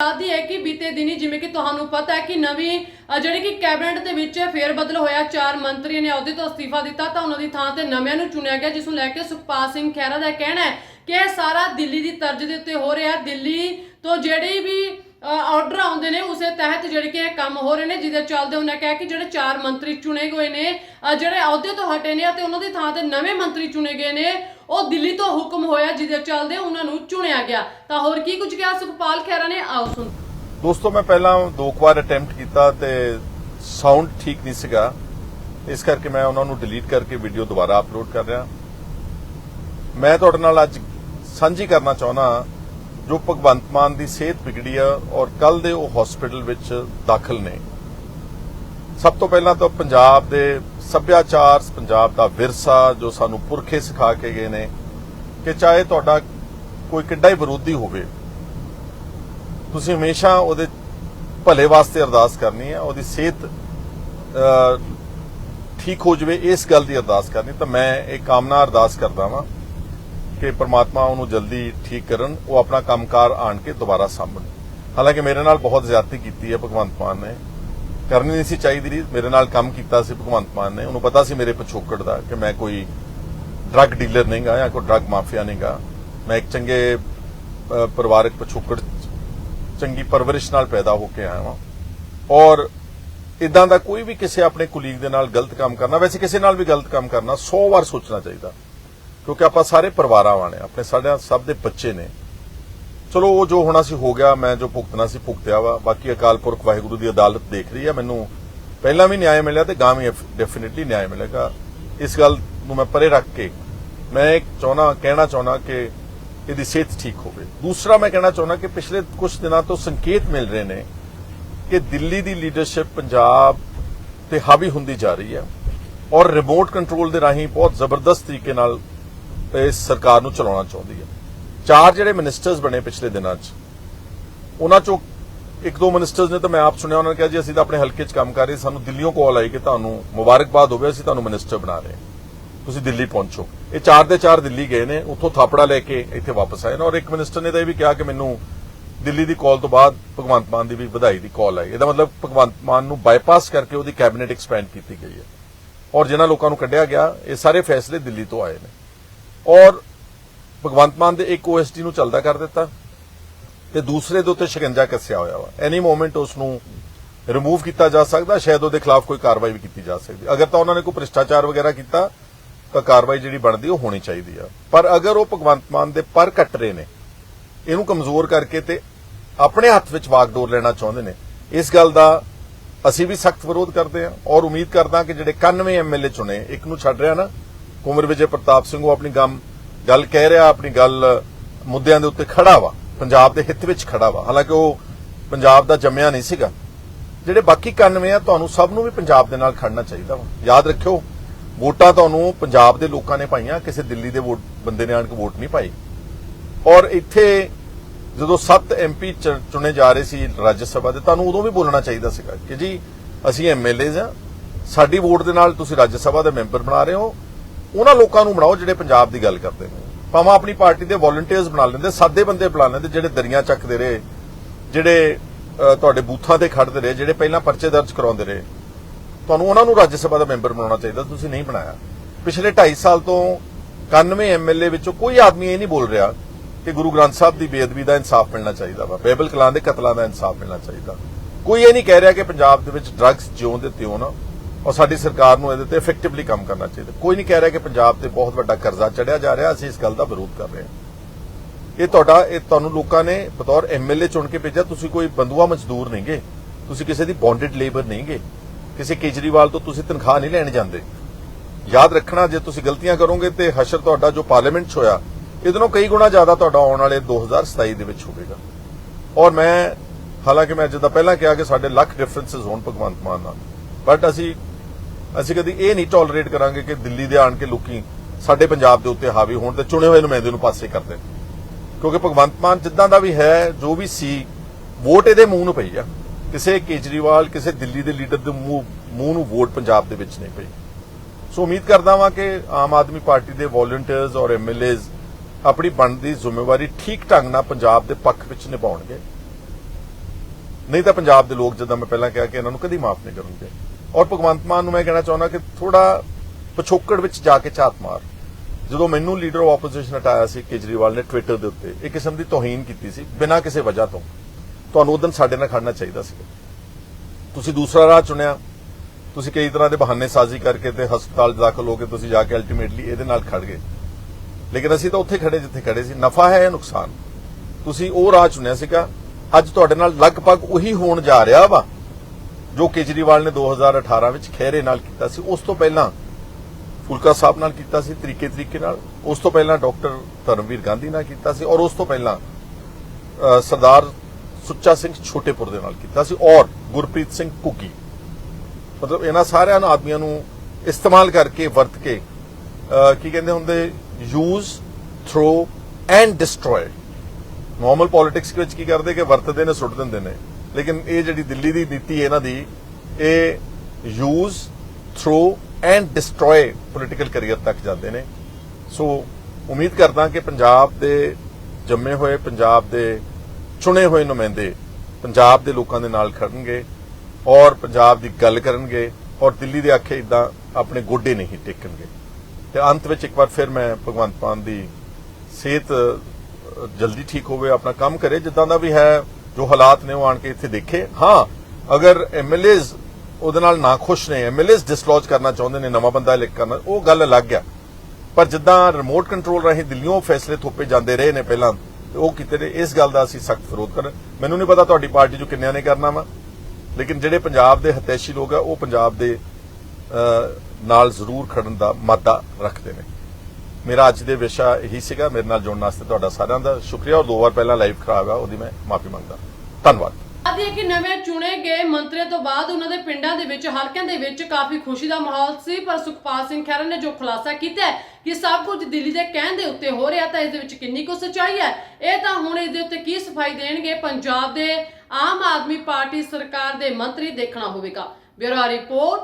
ਦੱਸਦੀ ਹੈ ਕਿ ਬੀਤੇ ਦਿਨੀ ਜਿਵੇਂ ਕਿ ਤੁਹਾਨੂੰ ਪਤਾ ਹੈ ਕਿ ਨਵੀਂ ਅ, ਜਿਹੜੀ ਕਿ ਕੈਬਨਿਟ ਦੇ ਵਿੱਚ ਫੇਰ ਬਦਲ ਹੋਇਆ ਚਾਰ ਮੰਤਰੀਆਂ ਨੇ ਅਹੁਦੇ ਤੋਂ ਅਸਤੀਫਾ ਦਿੱਤਾ ਤਾਂ ਉਹਨਾਂ ਦੀ ਥਾਂ ਤੇ ਨਵਿਆਂ ਨੂੰ ਚੁਣਿਆ ਗਿਆ ਜਿਸ ਨੂੰ ਲੈ ਕੇ ਸੁਖਪਾਲ ਸਿੰਘ ਖਹਿਰਾ ਦਾ ਕਹਿਣਾ ਹੈ ਕਿ ਇਹ ਸਾਰਾ ਦਿੱਲੀ ਦੀ ਤਰਜ਼ ਦੇ ਉੱਤੇ ਹੋ ਰਿਹਾ ਹੈ। ਦਿੱਲੀ ਤੋਂ ਜਿਹੜੀ ਵੀ ਆਰਡਰ ਆਉਂਦੇ ਨੇ ਉਸੇ ਤਹਿਤ ਜਿਹੜੇ ਕਿ ਇਹ ਕੰਮ ਹੋ ਰਹੇ ਨੇ ਜਿਹਦੇ ਚੱਲਦੇ ਉਹਨਾਂ ਕਿਹਾ ਕਿ ਜਿਹੜੇ ਚਾਰ ਮੰਤਰੀ ਚੁਣੇ ਗਏ ਨੇ ਅ, ਜਿਹੜੇ ਅਹੁਦੇ ਤੋਂ ਹਟੇ ਨੇ ਅਤੇ ਉਹਨਾਂ ਦੀ ਥਾਂ ਤੇ ਨਵੇਂ ਮੰਤਰੀ ਚੁਣੇ ਗਏ ਨੇ ਉਹ ਦਿੱਲੀ ਤੋਂ ਹੁਕਮ ਹੋਇਆ ਜਿਹਦੇ ਚੱਲਦੇ ਉਹਨਾਂ ਨੂੰ ਚੁਣਿਆ ਗਿਆ। ਤਾਂ ਹੋਰ ਕੀ ਕੁਝ ਕਿਹਾ ਸੁਖਪਾਲ ਖਹਿਰਾ ਨੇ? ਆਓ ਸੁਣ। ਦੋਸਤੋ ਮੈਂ ਪਹਿਲਾਂ ਦੋ ਕੁ ਵਾਰ ਅਟੈਂਪਟ ਕੀਤਾ ਤੇ ਸਾਊਂਡ ਠੀਕ ਨਹੀਂ ਸੀਗਾ। ਇਸ ਕਰਕੇ ਮੈਂ ਉਹਨਾਂ ਨੂੰ ਡਿਲੀਟ ਕਰਕੇ ਵੀਡੀਓ ਦੁਬਾਰਾ ਅਪਲੋਡ ਕਰ ਰਿਹਾ। ਮੈਂ ਤੁਹਾਡੇ ਨਾਲ ਅੱਜ ਸਾਂਝੀ ਕਰਨਾ ਚਾਹੁੰਦਾ ਜੋ ਭਗਵੰਤ ਮਾਨ ਦੀ ਸਿਹਤ ਵਿਗੜੀ ਆ ਔਰ ਕੱਲ ਦੇ ਉਹ ਹਸਪੀਟਲ ਵਿੱਚ ਦਾਖਲ ਨੇ। ਸਭ ਤੋਂ ਪਹਿਲਾਂ ਤਾਂ ਪੰਜਾਬ ਦੇ ਸੱਭਿਆਚਾਰ, ਪੰਜਾਬ ਦਾ ਵਿਰਸਾ ਜੋ ਸਾਨੂੰ ਪੁਰਖੇ ਸਿਖਾ ਕੇ ਗਏ ਨੇ ਕਿ ਚਾਹੇ ਤੁਹਾਡਾ ਕੋਈ ਕਿੱਡਾ ਹੀ ਵਿਰੋਧੀ ਹੋਵੇ, ਤੁਸੀਂ ਹਮੇਸ਼ਾ ਉਹਦੇ ਭਲੇ ਵਾਸਤੇ ਅਰਦਾਸ ਕਰਨੀ ਹੈ, ਉਹਦੀ ਸਿਹਤ ਠੀਕ ਹੋ ਜਵੇ, ਇਸ ਗੱਲ ਦੀ ਅਰਦਾਸ ਕਰਨੀ ਤਾਂ ਮੈਂ ਇਹ ਕਾਮਨਾ ਅਰਦਾਸ ਕਰਦਾ ਵਾਂ ਕਿ ਪ੍ਰਮਾਤਮਾ ਉਹਨੂੰ ਜਲਦੀ ਠੀਕ ਕਰਨ, ਉਹ ਆਪਣਾ ਕੰਮਕਾਰ ਆਣ ਕੇ ਦੁਬਾਰਾ ਸਾਂਭਣ। ਹਾਲਾਂਕਿ ਮੇਰੇ ਨਾਲ ਬਹੁਤ ਜ਼ਿਆਦਤੀ ਕੀਤੀ ਹੈ ਭਗਵੰਤ ਮਾਨ ਨੇ। ਕਰਨੀ ਨਹੀਂ ਸੀ ਚਾਹੀਦੀ ਮੇਰੇ ਨਾਲ ਕੰਮ ਕੀਤਾ ਸੀ ਭਗਵੰਤ ਮਾਨ ਨੇ। ਉਹਨੂੰ ਪਤਾ ਸੀ ਮੇਰੇ ਪਿਛੋਕੜ ਦਾ ਕਿ ਮੈਂ ਕੋਈ ਡਰੱਗ ਡੀਲਰ ਨਹੀਂਗਾ ਜਾਂ ਕੋਈ ਡਰੱਗ ਮਾਫੀਆ ਨਹੀਂਗਾ ਮੈਂ ਇੱਕ ਚੰਗੇ ਪਰਿਵਾਰਕ ਪਿਛੋਕੜ ਚੰਗੀ ਪਰਵਰਿਸ਼ ਨਾਲ ਪੈਦਾ ਹੋ ਕੇ ਆਇਆ ਹਾਂ ਔਰ ਇਦਾਂ ਦਾ ਕੋਈ ਵੀ ਕਿਸੇ ਆਪਣੇ ਕੁਲੀਗ ਦੇ ਨਾਲ ਗਲਤ ਕੰਮ ਕਰਨਾ, ਵੈਸੇ ਕਿਸੇ ਨਾਲ ਵੀ ਗਲਤ ਕੰਮ ਕਰਨਾ 100 ਵਾਰ ਸੋਚਣਾ ਚਾਹੀਦਾ। ਕਿਉਂਕਿ ਆਪਾਂ ਸਾਰੇ ਪਰਿਵਾਰਾਂ ਵਾਲੇ ਹਾਂ, ਆਪਣੇ ਸਾਡੇ ਸਭ ਦੇ ਬੱਚੇ ਨੇ। ਚਲੋ ਉਹ ਜੋ ਹੋਣਾ ਸੀ ਹੋ ਗਿਆ ਮੈਂ ਜੋ ਭੁਗਤਣਾ ਸੀ ਭੁਗਤਿਆ ਵਾ। ਬਾਕੀ ਅਕਾਲ ਪੁਰਖ ਵਾਹਿਗੁਰੂ ਦੀ ਅਦਾਲਤ ਦੇਖ ਰਹੀ ਹੈ ਮੈਨੂੰ ਪਹਿਲਾਂ ਵੀ ਨਿਆਂ ਮਿਲਿਆ ਤੇ ਗਾਂ ਵੀ ਡੈਫੀਨਿਟਲੀ ਨਿਆਂ ਮਿਲੇਗਾ। ਇਸ ਗੱਲ ਨੂੰ ਮੈਂ ਪਰੇ ਰੱਖ ਕੇ ਮੈਂ ਇੱਕ ਚਾਹਣਾ ਕਹਿਣਾ ਚਾਹਣਾ ਕਿ ਇਹਦੀ ਸਿਹਤ ਠੀਕ ਹੋਵੇ। ਦੂਸਰਾ ਮੈਂ ਕਹਿਣਾ ਚਾਹਣਾ ਕਿ ਪਿਛਲੇ ਕੁਝ ਦਿਨਾਂ ਤੋਂ ਸੰਕੇਤ ਮਿਲ ਰਹੇ ਨੇ ਕਿ ਦਿੱਲੀ ਦੀ ਲੀਡਰਸ਼ਿਪ ਪੰਜਾਬ ਤੇ ਹਾਵੀ ਹੁੰਦੀ ਜਾ ਰਹੀ ਹੈ ਔਰ ਰਿਮੋਟ ਕੰਟਰੋਲ ਦੇ ਰਾਹੀਂ ਬਹੁਤ ਜ਼ਬਰਦਸਤ ਤਰੀਕੇ ਨਾਲ ਇਸ ਸਰਕਾਰ ਨੂੰ ਚਲਾਉਣਾ ਚਾਹੁੰਦੀ ਹੈ। ਚਾਰ ਜਿਹੜੇ ਮਿਨਿਸਟਰਸ ਬਣੇ ਪਿਛਲੇ ਦਿਨਾਂ 'ਚ, ਉਹਨਾਂ ਚੋਂ ਇੱਕ ਦੋ ਮਿਨਿਸਟਰਸ ਨੇ ਤਾਂ ਮੈਂ ਆਪ ਸੁਣਿਆ, ਉਹਨਾਂ ਨੇ ਕਿਹਾ ਜੀ, ਅਸੀਂ ਤਾਂ ਆਪਣੇ ਹਲਕੇ 'ਚ ਕੰਮ ਕਰ ਰਹੇ, ਸਾਨੂੰ ਦਿੱਲੀੋਂ ਕਾਲ ਆਈ ਕਿ ਤੁਹਾਨੂੰ ਮੁਬਾਰਕਬਾਦ ਹੋਵੇ, ਅਸੀਂ ਤੁਹਾਨੂੰ ਮਿਨਿਸਟਰ ਬਣਾ ਰਹੇ ਤੁਸੀਂ ਦਿੱਲੀ ਪਹੁੰਚੋ। ਇਹ ਚਾਰ ਦੇ ਚਾਰ ਦਿੱਲੀ ਗਏ ਨੇ, ਉੱਥੋਂ ਥਾਪੜਾ ਲੈ ਕੇ ਇੱਥੇ ਵਾਪਸ ਆਏ ਨੇ ਔਰ ਇੱਕ ਮਿਨਿਸਟਰ ਨੇ ਤਾਂ ਇਹ ਵੀ ਕਿਹਾ ਕਿ ਮੈਨੂੰ ਦਿੱਲੀ ਦੀ ਕਾਲ ਤੋਂ ਬਾਅਦ ਭਗਵੰਤ ਮਾਨ ਦੀ ਵੀ ਵਧਾਈ ਦੀ ਕਾਲ ਆਈ। ਇਹਦਾ ਮਤਲਬ ਭਗਵੰਤ ਮਾਨ ਨੂੰ ਬਾਈਪਾਸ ਕਰਕੇ ਉਹਦੀ ਕੈਬਨਿਟ ਐਕਸਪੈਂਡ ਕੀਤੀ ਗਈ ਹੈ। ਔਰ ਜਿਨ੍ਹਾਂ ਲੋਕਾਂ ਨੂੰ ਕੱਢਿਆ ਗਿਆ, ਇਹ ਸਾਰੇ ਫੈਸਲੇ ਦਿੱਲੀ ਤੋਂ ਆਏ ਨੇ। ਔਰ ਭਗਵੰਤ ਮਾਨ ਦੇ ਇੱਕ ਓਐਸਟੀ ਨੂੰ ਚੱਲਦਾ ਕਰ ਦਿੱਤਾ ਤੇ ਦੂਸਰੇ ਦੇ ਉੱਤੇ ਸ਼ਿਕੰਜਾ ਕੱਸਿਆ ਹੋਇਆ ਵਾ। ਐਨੀ ਮੋਮੈਂਟ ਉਸ ਨੂੰ ਰਿਮੂਵ ਕੀਤਾ ਜਾ ਸਕਦਾ, ਸ਼ਾਇਦ ਉਹਦੇ ਖਿਲਾਫ ਕੋਈ ਕਾਰਵਾਈ ਵੀ ਕੀਤੀ ਜਾ ਸਕਦੀ। ਅਗਰ ਤਾਂ ਉਹਨਾਂ ਨੇ ਕੋਈ ਭ੍ਰਿਸ਼ਟਾਚਾਰ ਵਗੈਰਾ ਕੀਤਾ, ਤਾਂ ਕਾਰਵਾਈ ਜਿਹੜੀ ਬਣਦੀ ਉਹ ਹੋਣੀ ਚਾਹੀਦੀ ਆ। ਪਰ ਅਗਰ ਉਹ ਭਗਵੰਤ ਮਾਨ ਦੇ ਪਰ ਕੱਟ ਰਹੇ ਨੇ, ਇਹਨੂੰ ਕਮਜ਼ੋਰ ਕਰਕੇ ਤੇ ਆਪਣੇ ਹੱਥ ਵਿੱਚ ਵਾਗਡੋਰ ਲੈਣਾ ਚਾਹੁੰਦੇ ਨੇ, ਇਸ ਗੱਲ ਦਾ ਅਸੀਂ ਵੀ ਸਖਤ ਵਿਰੋਧ ਕਰਦੇ ਹਾਂ ਔਰ ਉਮੀਦ ਕਰਦਾ ਕਿ ਜਿਹੜੇ 91 ਐਮਐਲਏ ਚੁਣੇ, ਇੱਕ ਨੂੰ ਛੱਡ ਰਿਹਾ ਨਾ ਕੁਮਰ ਵਿਜੇ ਪ੍ਰਤਾਪ ਸਿੰਘ ਉਹ ਆਪਣੀ ਗਮ ਗੱਲ ਕਹਿ ਰਿਹਾ, ਆਪਣੀ ਗੱਲ ਮੁੱਦਿਆਂ ਦੇ ਉੱਤੇ ਖੜਾ ਵਾ, ਪੰਜਾਬ ਦੇ ਹਿੱਤ ਵਿੱਚ ਖੜਾ ਵਾ। ਹਾਲਾਂਕਿ ਉਹ ਪੰਜਾਬ ਦਾ ਜੰਮਿਆ ਨਹੀਂ ਸੀਗਾ। ਜਿਹੜੇ ਬਾਕੀ 91 ਆ, ਤੁਹਾਨੂੰ ਸਭ ਨੂੰ ਵੀ ਪੰਜਾਬ ਦੇ ਨਾਲ ਖੜਨਾ ਚਾਹੀਦਾ ਵਾ। ਯਾਦ ਰੱਖਿਓ, ਵੋਟਾਂ ਤੁਹਾਨੂੰ ਪੰਜਾਬ ਦੇ ਲੋਕਾਂ ਨੇ ਪਾਈਆਂ, ਕਿਸੇ ਦਿੱਲੀ ਦੇ ਵੋਟ ਬੰਦੇ ਨੇ ਆਣ ਕੇ ਵੋਟ ਨਹੀਂ ਪਾਈ। ਔਰ ਇੱਥੇ ਜਦੋਂ 7 ਐਮਪੀ ਚੁਣੇ ਜਾ ਰਹੇ ਸੀ ਰਾਜ ਸਭਾ ਦੇ, ਤੁਹਾਨੂੰ ਉਦੋਂ ਵੀ ਬੋਲਣਾ ਚਾਹੀਦਾ ਸੀਗਾ ਕਿ ਜੀ, ਅਸੀਂ ਐਮਐਲਏਜ਼ ਆ, ਸਾਡੀ ਵੋਟ ਦੇ ਨਾਲ ਤੁਸੀਂ ਰਾਜ ਸਭਾ ਦੇ ਮੈਂਬਰ ਬਣਾ ਰਹੇ ਹੋ। ਉਹਨਾਂ ਲੋਕਾਂ ਨੂੰ ਬਣਾਓ ਜਿਹੜੇ ਪੰਜਾਬ ਦੀ ਗੱਲ ਕਰਦੇ ਨੇ। ਭਾਵੇਂ ਆਪਣੀ ਪਾਰਟੀ ਦੇ ਵੋਲੰਟੀਅਰਸ ਬਣਾ ਲੈਂਦੇ, ਸਾਦੇ ਬੰਦੇ ਬਣਾ ਲੈਂਦੇ, ਜਿਹੜੇ ਦਰੀਆਂ ਚੱਕਦੇ ਰਹੇ, ਜਿਹੜੇ ਤੁਹਾਡੇ ਬੂਥਾਂ ਤੇ ਖੜਦੇ ਰਹੇ, ਜਿਹੜੇ ਪਹਿਲਾਂ ਪਰਚੇ ਦਰਜ ਕਰਾਉਂਦੇ ਰਹੇ। ਤੁਹਾਨੂੰ ਉਹਨਾਂ ਨੂੰ ਰਾਜ ਸਭਾ ਦਾ ਮੈਂਬਰ ਬਣਾਉਣਾ ਚਾਹੀਦਾ, ਤੁਸੀਂ ਨਹੀਂ ਬਣਾਇਆ। ਪਿਛਲੇ 2.5 ਸਾਲ ਤੋਂ 91 ਐਮਐਲਏ ਵਿੱਚੋਂ ਕੋਈ ਆਦਮੀ ਇਹ ਨਹੀਂ ਬੋਲ ਰਿਹਾ ਕਿ ਗੁਰੂ ਗ੍ਰੰਥ ਸਾਹਿਬ ਦੀ ਬੇਅਦਬੀ ਦਾ ਇਨਸਾਫ ਮਿਲਣਾ ਚਾਹੀਦਾ ਵਾ ਬੇਬਲ ਕਲਾਂ ਦੇ ਕਤਲਾਂ ਦਾ ਇਨਸਾਫ ਮਿਲਣਾ ਚਾਹੀਦਾ। ਕੋਈ ਇਹ ਨਹੀਂ ਕਹਿ ਰਿਹਾ ਕਿ ਪੰਜਾਬ ਦੇ ਵਿੱਚ ਡਰੱਗਸ ਜਿਉਂ ਦੇ ਤਿਉਂ ਨਾ। ਔਰ ਸਾਡੀ ਸਰਕਾਰ ਨੂੰ ਇਹਦੇ ਤੇ ਇਫੈਕਟਿਵਲੀ ਕੰਮ ਕਰਨਾ ਚਾਹੀਦਾ। ਕੋਈ ਨਹੀਂ ਕਹਿ ਰਿਹਾ ਕਿ ਪੰਜਾਬ ਤੇ ਬਹੁਤ ਵੱਡਾ ਕਰਜ਼ਾ ਚੜਿਆ ਜਾ ਰਿਹਾ, ਅਸੀਂ ਇਸ ਗੱਲ ਦਾ ਵਿਰੋਧ ਕਰ ਰਹੇ ਹਾਂ। ਇਹ ਤੁਹਾਡਾ, ਇਹ ਤੁਹਾਨੂੰ ਲੋਕਾਂ ਨੇ ਬਤੌਰ ਐਮਐਲਏ ਚੁਣ ਕੇ ਭੇਜਿਆ, ਤੁਸੀਂ ਕੋਈ ਬੰਦੂਆ ਮਜ਼ਦੂਰ ਨਹੀਂਗੇ ਤੁਸੀਂ ਕਿਸੇ ਦੀ ਬੌਂਡਡ ਲੇਬਰ ਨਹੀਂਗੇ ਕਿਸੇ ਕੇਜਰੀਵਾਲ ਤੋਂ ਤੁਸੀਂ ਤਨਖਾਹ ਨਹੀਂ ਲੈਣ ਜਾਂਦੇ। ਯਾਦ ਰੱਖਣਾ, ਜੇ ਤੁਸੀਂ ਗਲਤੀਆਂ ਕਰੋਗੇ ਤੇ ਹਸ਼ਰ ਤੁਹਾਡਾ ਜੋ ਪਾਰਲੀਮੈਂਟ 'ਚ ਹੋਇਆ, ਇਹਦੇ ਨਾਲੋਂ ਕਈ ਗੁਣਾ ਜ਼ਿਆਦਾ ਤੁਹਾਡਾ ਆਉਣ ਵਾਲੇ 2027 ਦੇ ਵਿੱਚ ਹੋਵੇਗਾ। ਔਰ ਮੈਂ, ਹਾਲਾਂਕਿ ਮੈਂ ਜਿੱਦਾਂ ਪਹਿਲਾਂ ਕਿਹਾ ਕਿ ਸਾਡੇ ਲੱਖ ਡਿਫਰੈਂਸਸ ਹੋਣ ਭਗਵੰਤ ਮਾਨ ਨਾਲ ਬਟ ਅਸੀਂ ਅਸੀਂ ਕਦੀ ਇਹ ਨਹੀਂ ਟੋਲਰੇਟ ਕਰਾਂਗੇ ਕਿ ਦਿੱਲੀ ਦੇ ਆਣ ਕੇ ਲੋਕੀ ਸਾਡੇ ਪੰਜਾਬ ਦੇ ਉੱਤੇ ਹਾਵੀ ਹੋਣ ਤੇ ਚੁਣੇ ਹੋਏ ਨੁਮਾਇੰਦੇ ਨੂੰ ਪਾਸੇ ਕਰਦੇ ਕਿਉਂਕਿ ਭਗਵੰਤ ਮਾਨ ਜਿੱਦਾਂ ਦਾ ਵੀ ਹੈ, ਜੋ ਵੀ ਸੀ, ਵੋਟ ਇਹਦੇ ਮੂੰਹ ਨੂੰ ਪਈ ਆ। ਕਿਸੇ ਕੇਜਰੀਵਾਲ, ਕਿਸੇ ਦਿੱਲੀ ਦੇ ਲੀਡਰ ਦੇ ਮੂੰਹ ਨੂੰ ਵੋਟ ਪੰਜਾਬ ਦੇ ਵਿੱਚ ਨਹੀਂ ਪਈ। ਸੋ ਉਮੀਦ ਕਰਦਾ ਵਾਂ ਕਿ ਆਮ ਆਦਮੀ ਪਾਰਟੀ ਦੇ ਵੋਲੰਟੀਅਰਸ ਔਰ ਐਮਐਲਏਜ਼ ਆਪਣੀ ਬਣਦੀ ਜ਼ਿੰਮੇਵਾਰੀ ਠੀਕ ਢੰਗ ਨਾਲ ਪੰਜਾਬ ਦੇ ਪੱਖ ਵਿੱਚ ਨਿਭਾਉਣਗੇ। ਨਹੀਂ ਤਾਂ ਪੰਜਾਬ ਦੇ ਲੋਕ, ਜਦੋਂ ਮੈਂ ਪਹਿਲਾਂ ਕਿਹਾ ਕਿ ਇਹਨਾਂ ਨੂੰ ਕਦੀ ਮਾਫ ਨਹੀਂ ਕਰਨਗੇ। ਔਰ ਭਗਵੰਤ ਮਾਨ ਨੂੰ ਮੈਂ ਕਹਿਣਾ ਚਾਹੁੰਦਾ ਕਿ ਥੋੜਾ ਪਿਛੋਕੜ ਵਿੱਚ ਜਾ ਕੇ ਝਾਤ ਮਾਰ। ਜਦੋਂ ਮੈਨੂੰ ਲੀਡਰ ਆਫ ਆਪੋਜੀਸ਼ਨ ਹਟਾਇਆ ਸੀ, ਕੇਜਰੀਵਾਲ ਨੇ ਟਵਿੱਟਰ ਦੇ ਉੱਤੇ ਇੱਕ ਕਿਸਮ ਦੀ ਤੋਹੀਨ ਕੀਤੀ ਸੀ, ਬਿਨਾਂ ਕਿਸੇ ਵਜ੍ਹਾ ਤੋਂ। ਤੁਹਾਨੂੰ ਉਦੋਂ ਸਾਡੇ ਨਾਲ ਖੜਨਾ ਚਾਹੀਦਾ ਸੀ। ਤੁਸੀਂ ਦੂਸਰਾ ਰਾਹ ਚੁਣਿਆ। ਤੁਸੀਂ ਕਈ ਤਰ੍ਹਾਂ ਦੇ ਬਹਾਨੇ ਸਾਜ਼ੀ ਕਰਕੇ ਤੇ ਹਸਪਤਾਲ 'ਚ ਦਾਖਲ ਹੋ ਕੇ ਤੁਸੀਂ ਜਾ ਕੇ ਅਲਟੀਮੇਟਲੀ ਇਹਦੇ ਨਾਲ ਖੜ ਗਏ। ਲੇਕਿਨ ਅਸੀਂ ਤਾਂ ਉੱਥੇ ਖੜੇ ਜਿੱਥੇ ਖੜੇ ਸੀ। ਨਫਾ ਹੈ ਜਾਂ ਨੁਕਸਾਨ? ਤੁਸੀਂ ਉਹ ਰਾਹ ਚੁਣਿਆ ਸੀਗਾ। ਅੱਜ ਤੁਹਾਡੇ ਨਾਲ ਲਗਭਗ ਉਹੀ ਹੋਣ ਜਾ ਰਿਹਾ ਵਾ। ਜੋ ਕੇਜਰੀਵਾਲ ਨੇ 2018 ਵਿੱਚ ਖਹਿਰੇ ਨਾਲ ਕੀਤਾ ਸੀ, ਉਸ ਤੋਂ ਪਹਿਲਾਂ ਫੁਲਕਾ ਸਾਹਿਬ ਨਾਲ ਕੀਤਾ ਸੀ ਤਰੀਕੇ ਤਰੀਕੇ ਨਾਲ। ਉਸ ਤੋਂ ਪਹਿਲਾਂ ਡਾਕਟਰ ਧਰਮਵੀਰ ਗਾਂਧੀ ਨਾਲ ਕੀਤਾ ਸੀ ਔਰ ਉਸ ਤੋਂ ਪਹਿਲਾਂ ਸਰਦਾਰ ਸੁੱਚਾ ਸਿੰਘ ਛੋਟੇਪੁਰ ਦੇ ਨਾਲ ਕੀਤਾ ਸੀ ਔਰ ਗੁਰਪ੍ਰੀਤ ਸਿੰਘ ਕੁੱਗੀ ਮਤਲਬ ਇਹਨਾਂ ਸਾਰਿਆਂ ਨੂੰ ਆਦਮੀਆਂ ਨੂੰ ਇਸਤੇਮਾਲ ਕਰਕੇ ਵਰਤ ਕੇ ਕੀ ਕਹਿੰਦੇ ਹੁੰਦੇ use throw and destroy normal politics ਵਿੱਚ ਕੀ ਕਰਦੇ ਕਿ ਵਰਤਦੇ ਨੇ, ਸੁੱਟ ਦਿੰਦੇ ਨੇ। ਲੇਕਿਨ ਇਹ ਜਿਹੜੀ ਦਿੱਲੀ ਦੀ ਨੀਤੀ ਹੈ ਇਹਨਾਂ ਦੀ, ਇਹ use through and destroy political career ਤੱਕ ਜਾਂਦੇ ਨੇ। ਸੋ ਉਮੀਦ ਕਰਦਾ ਕਿ ਪੰਜਾਬ ਦੇ ਜੰਮੇ ਹੋਏ, ਪੰਜਾਬ ਦੇ ਚੁਣੇ ਹੋਏ ਨੁਮਾਇੰਦੇ ਪੰਜਾਬ ਦੇ ਲੋਕਾਂ ਦੇ ਨਾਲ ਖੜਨਗੇ ਔਰ ਪੰਜਾਬ ਦੀ ਗੱਲ ਕਰਨਗੇ ਔਰ ਦਿੱਲੀ ਦੇ ਆਖੇ ਇਦਾਂ ਆਪਣੇ ਗੋਡੇ ਨਹੀਂ ਟੇਕਣਗੇ। ਤੇ ਅੰਤ ਵਿੱਚ ਇੱਕ ਵਾਰ ਫਿਰ ਮੈਂ ਭਗਵੰਤ ਮਾਨ ਦੀ ਸਿਹਤ ਜਲਦੀ ਠੀਕ ਹੋਵੇ, ਆਪਣਾ ਕੰਮ ਕਰੇ, ਜਿੱਦਾਂ ਦਾ ਵੀ ਹੈ ਜੋ ਹਾਲਾਤ ਨੇ ਉਹ ਆਣ ਕੇ ਇੱਥੇ ਦੇਖੇ। ਹਾਂ, ਅਗਰ ਐਮਐਲਏਜ਼ ਉਹਦੇ ਨਾਲ ਨਾ ਖੁਸ਼ ਨੇ ਐਮਐਲਏਜ਼ ਡਿਸਲੋਜ ਕਰਨਾ ਚਾਹੁੰਦੇ ਨੇ, ਨਵਾਂ ਬੰਦਾ ਇਲੈਕਟ ਕਰਨਾ, ਉਹ ਗੱਲ ਅਲੱਗ ਆ। ਪਰ ਜਿੱਦਾਂ ਰਿਮੋਟ ਕੰਟਰੋਲ ਰਾਹੀਂ ਦਿੱਲੀੋਂ ਫੈਸਲੇ ਥੋਪੇ ਜਾਂਦੇ ਰਹੇ ਨੇ ਪਹਿਲਾਂ, ਤੇ ਉਹ ਕੀਤੇ ਨੇ, ਇਸ ਗੱਲ ਦਾ ਅਸੀਂ ਸਖਤ ਵਿਰੋਧ ਕਰ ਮੈਨੂੰ ਨਹੀਂ ਪਤਾ ਤੁਹਾਡੀ ਪਾਰਟੀ ਚੋਂ ਕਿੰਨਿਆਂ ਨੇ ਕਰਨਾ ਵਾ, ਲੇਕਿਨ ਜਿਹੜੇ ਪੰਜਾਬ ਦੇ ਹਤੈਸ਼ੀ ਲੋਕ ਆ, ਉਹ ਪੰਜਾਬ ਦੇ ਨਾਲ ਜ਼ਰੂਰ ਖੜਨ ਦਾ ਮਾਦਾ ਰੱਖਦੇ ਨੇ। ਮੇਰਾ ਅੱਜ ਦੇ ਵਿਸ਼ਾ ਇਹੀ ਸੀਗਾ, ਮੇਰੇ ਨਾਲ ਜੁੜਨ ਵਾਸਤੇ ਤੁਹਾਡਾ ਸਾਰਿਆਂ ਦਾ ਸ਼ੁਕਰੀਆ ਔਰ ਦੋ ਵਾਰ ਪਹਿਲਾਂ ਲਾਈਵ ਖਰਾਬ ਆ, ਉਹਦੀ ਮੈਂ ਮਾਫੀ ਮੰਗਦਾ। ਧੰਨਵਾਦ। ਆਦੀ ਕਿ ਨਵੇਂ ਚੁਣੇ ਗਏ ਮੰਤਰੀਆਂ ਤੋਂ ਬਾਅਦ ਉਹਨਾਂ ਦੇ ਪਿੰਡਾਂ ਦੇ ਵਿੱਚ, ਹਲਕਿਆਂ ਦੇ ਵਿੱਚ ਕਾਫੀ ਖੁਸ਼ੀ ਦਾ ਮਾਹੌਲ ਸੀ, ਪਰ ਸੁਖਪਾਲ ਸਿੰਘ ਖਹਿਰਾ ਨੇ ਜੋ ਖੁਲਾਸਾ ਕੀਤਾ ਕਿ ਸਭ ਕੁਝ ਦਿੱਲੀ ਦੇ ਕਹਿਣ ਦੇ ਉੱਤੇ ਹੋ ਰਿਹਾ, ਤਾਂ ਇਸ ਦੇ ਵਿੱਚ ਕਿੰਨੀ ਕੁ ਸੱਚਾਈ ਹੈ? ਇਹ ਤਾਂ ਹੁਣ ਇਸ ਦੇ ਉੱਤੇ ਕੀ ਸਫ਼ਾਈ ਦੇਣਗੇ? ਪੰਜਾਬ ਦੇ ਆਮ ਆਦਮੀ ਪਾਰਟੀ ਸਰਕਾਰ ਦੇ ਮੰਤਰੀ ਦੇਖਣਾ ਹੋਵੇਗਾ। Bureau report